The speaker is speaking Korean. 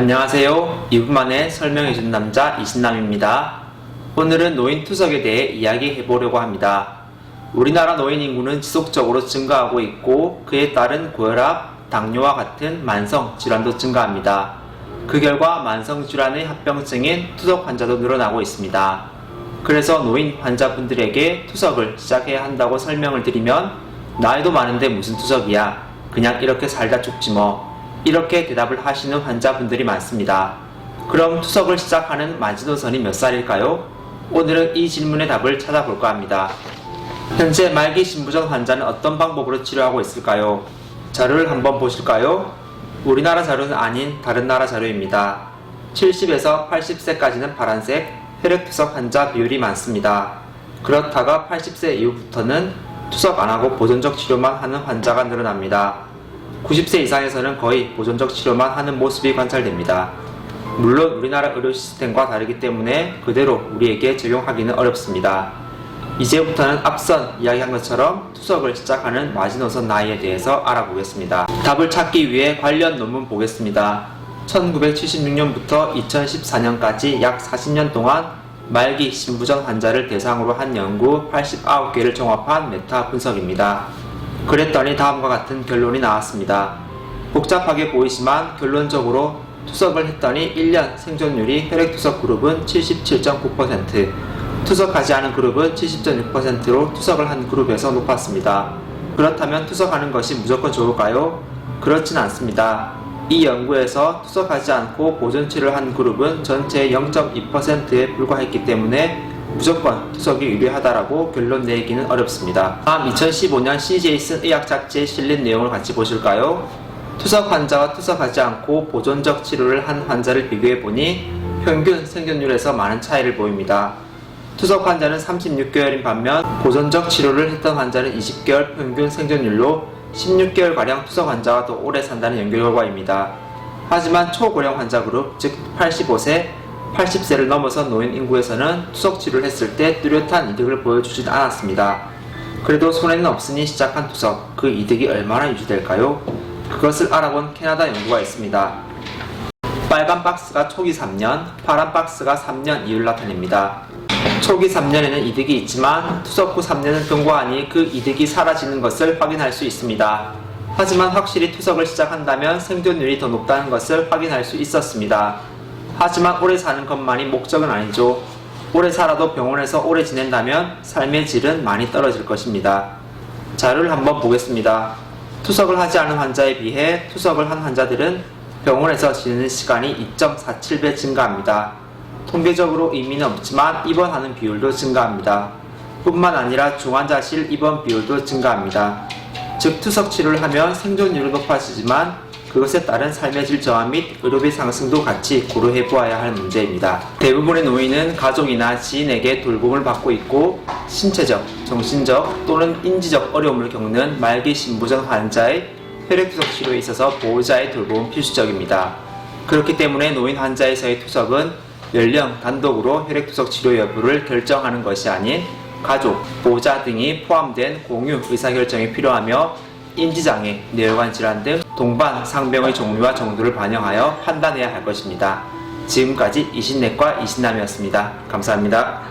안녕하세요. 2분 만에 설명해준 남자 이신남입니다. 오늘은 노인 투석에 대해 이야기해 보려고 합니다. 우리나라 노인 인구는 지속적으로 증가하고 있고 그에 따른 고혈압, 당뇨와 같은 만성 질환도 증가합니다. 그 결과 만성 질환의 합병증인 투석 환자도 늘어나고 있습니다. 그래서 노인 환자분들에게 투석을 시작해야 한다고 설명을 드리면 나이도 많은데 무슨 투석이야? 그냥 이렇게 살다 죽지 뭐. 이렇게 대답을 하시는 환자분들이 많습니다. 그럼 투석을 시작하는 마지노선이 몇 살일까요? 오늘은 이 질문의 답을 찾아볼까 합니다. 현재 말기 신부전 환자는 어떤 방법으로 치료하고 있을까요? 자료를 한번 보실까요? 우리나라 자료는 아닌 다른 나라 자료입니다. 70에서 80세까지는 파란색, 혈액투석 환자 비율이 많습니다. 그렇다가 80세 이후부터는 투석 안 하고 보존적 치료만 하는 환자가 늘어납니다. 90세 이상에서는 거의 보존적 치료만 하는 모습이 관찰됩니다. 물론 우리나라 의료 시스템과 다르기 때문에 그대로 우리에게 적용하기는 어렵습니다. 이제부터는 앞선 이야기한 것처럼 투석을 시작하는 마지노선 나이에 대해서 알아보겠습니다. 답을 찾기 위해 관련 논문 보겠습니다. 1976년부터 2014년까지 약 40년 동안 말기 신부전 환자를 대상으로 한 연구 89개를 종합한 메타 분석입니다. 그랬더니 다음과 같은 결론이 나왔습니다. 복잡하게 보이지만 결론적으로 투석을 했더니 1년 생존율이 혈액 투석 그룹은 77.9%, 투석하지 않은 그룹은 70.6%로 투석을 한 그룹에서 높았습니다. 그렇다면 투석하는 것이 무조건 좋을까요? 그렇진 않습니다. 이 연구에서 투석하지 않고 보존치를 한 그룹은 전체의 0.2%에 불과했기 때문에 무조건 투석이 유리하다라고 결론 내기는 어렵습니다. 다음 2015년 CJ슨 의학 잡지에 실린 내용을 같이 보실까요? 투석 환자와 투석하지 않고 보존적 치료를 한 환자를 비교해 보니 평균 생존율에서 많은 차이를 보입니다. 투석 환자는 36개월인 반면 보존적 치료를 했던 환자는 20개월 평균 생존율로 16개월가량 투석 환자와 더 오래 산다는 연구 결과입니다. 하지만 초고령 환자 그룹, 즉 85세, 80세를 넘어선 노인 인구에서는 투석 치료를 했을 때 뚜렷한 이득을 보여주진 않았습니다. 그래도 손해는 없으니 시작한 투석, 그 이득이 얼마나 유지될까요? 그것을 알아본 캐나다 연구가 있습니다. 빨간 박스가 초기 3년, 파란 박스가 3년 이후를 나타냅니다. 초기 3년에는 이득이 있지만 투석 후 3년은 경과하니 그 이득이 사라지는 것을 확인할 수 있습니다. 하지만 확실히 투석을 시작한다면 생존율이 더 높다는 것을 확인할 수 있었습니다. 하지만 오래 사는 것만이 목적은 아니죠. 오래 살아도 병원에서 오래 지낸다면 삶의 질은 많이 떨어질 것입니다. 자료를 한번 보겠습니다. 투석을 하지 않은 환자에 비해 투석을 한 환자들은 병원에서 지내는 시간이 2.47배 증가합니다. 통계적으로 의미는 없지만 입원하는 비율도 증가합니다. 뿐만 아니라 중환자실 입원 비율도 증가합니다. 즉 투석 치료를 하면 생존율은 높아지지만 그것에 따른 삶의 질 저하 및 의료비 상승도 같이 고려해 보아야 할 문제입니다. 대부분의 노인은 가족이나 지인에게 돌봄을 받고 있고 신체적, 정신적 또는 인지적 어려움을 겪는 말기 신부전 환자의 혈액투석 치료에 있어서 보호자의 돌봄은 필수적입니다. 그렇기 때문에 노인 환자에서의 투석은 연령 단독으로 혈액투석 치료 여부를 결정하는 것이 아닌 가족, 보호자 등이 포함된 공유 의사결정이 필요하며 인지장애, 뇌혈관 질환 등 동반 상병의 종류와 정도를 반영하여 판단해야 할 것입니다. 지금까지 이신내과 이신남이었습니다. 감사합니다.